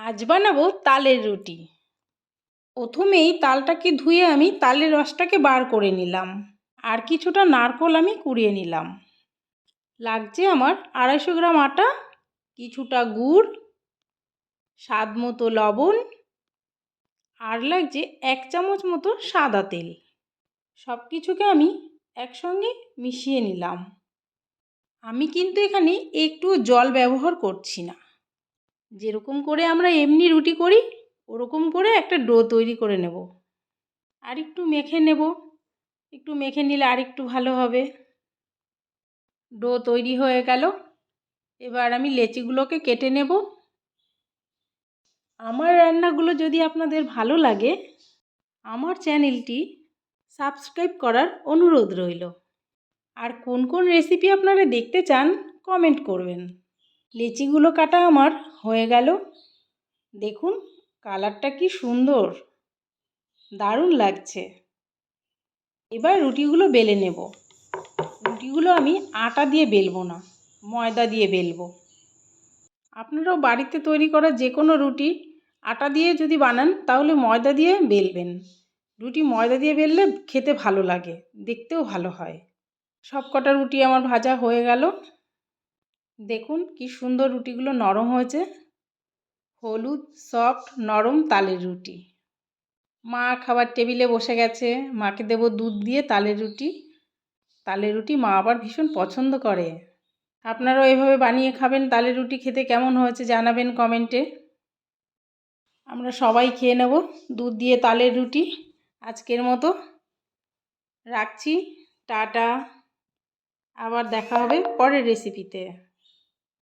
আজ বানাবো তালের রুটি। প্রথমেই তালটাকে ধুয়ে আমি তালের রসটাকে বার করে নিলাম। আর কিছুটা নারকোল আমি কুড়িয়ে নিলাম। লাগছে আমার আড়াইশো গ্রাম আটা, কিছুটা গুড়, স্বাদ মতো লবণ, আর লাগছে এক চামচ মতো সাদা তেল। সব কিছুকে আমি একসঙ্গে মিশিয়ে নিলাম। আমি কিন্তু এখানে একটু জল ব্যবহার করছি না। যেরকম করে আমরা এমনি রুটি করি, ওরকম করে একটা ডো তৈরি করে নেব। আর একটু মেখে নেব। একটু মেখে নিলে আর একটু ভালো হবে। ডো তৈরি হয়ে গেল। এবার আমি লেচিগুলোকে কেটে নেব। আমার রান্নাগুলো যদি আপনাদের ভালো লাগে, আমার চ্যানেলটি সাবস্ক্রাইব করার অনুরোধ রইল। আর কোন কোন রেসিপি আপনারা দেখতে চান, কমেন্ট করবেন। লেচিগুলো কাটা আমার হয়ে গেল। দেখুন, কালারটা কি সুন্দর। দারুণ লাগছে। এবার রুটিগুলো বেলে নেব। রুটিগুলো আমি আটা দিয়ে বেলবো না, ময়দা দিয়ে বেলবো। আপনারাও বাড়িতে তৈরি করা যে কোনো রুটি আটা দিয়ে যদি বানান, তাহলে ময়দা দিয়ে বেলবেন। রুটি ময়দা দিয়ে বেললে খেতে ভালো লাগে, দেখতেও ভালো হয়। সব কটা রুটি আমার ভাজা হয়ে গেল। দেখুন কি সুন্দর রুটিগুলো নরম হয়েছে। হলুদ সফট নরম তালের রুটি। মা খাবার টেবিলে বসে গেছে। মাকে দেবো দুধ দিয়ে তালের রুটি। তালের রুটি মা আবার ভীষণ পছন্দ করে। আপনারাও এভাবে বানিয়ে খাবেন তালের রুটি খেতে কেমন হয়েছে জানাবেন কমেন্টে। আমরা সবাই খেয়ে নেব দুধ দিয়ে তালের রুটি। আজকের মতো রাখছি। টাটা। আবার দেখা হবে পরের রেসিপিতে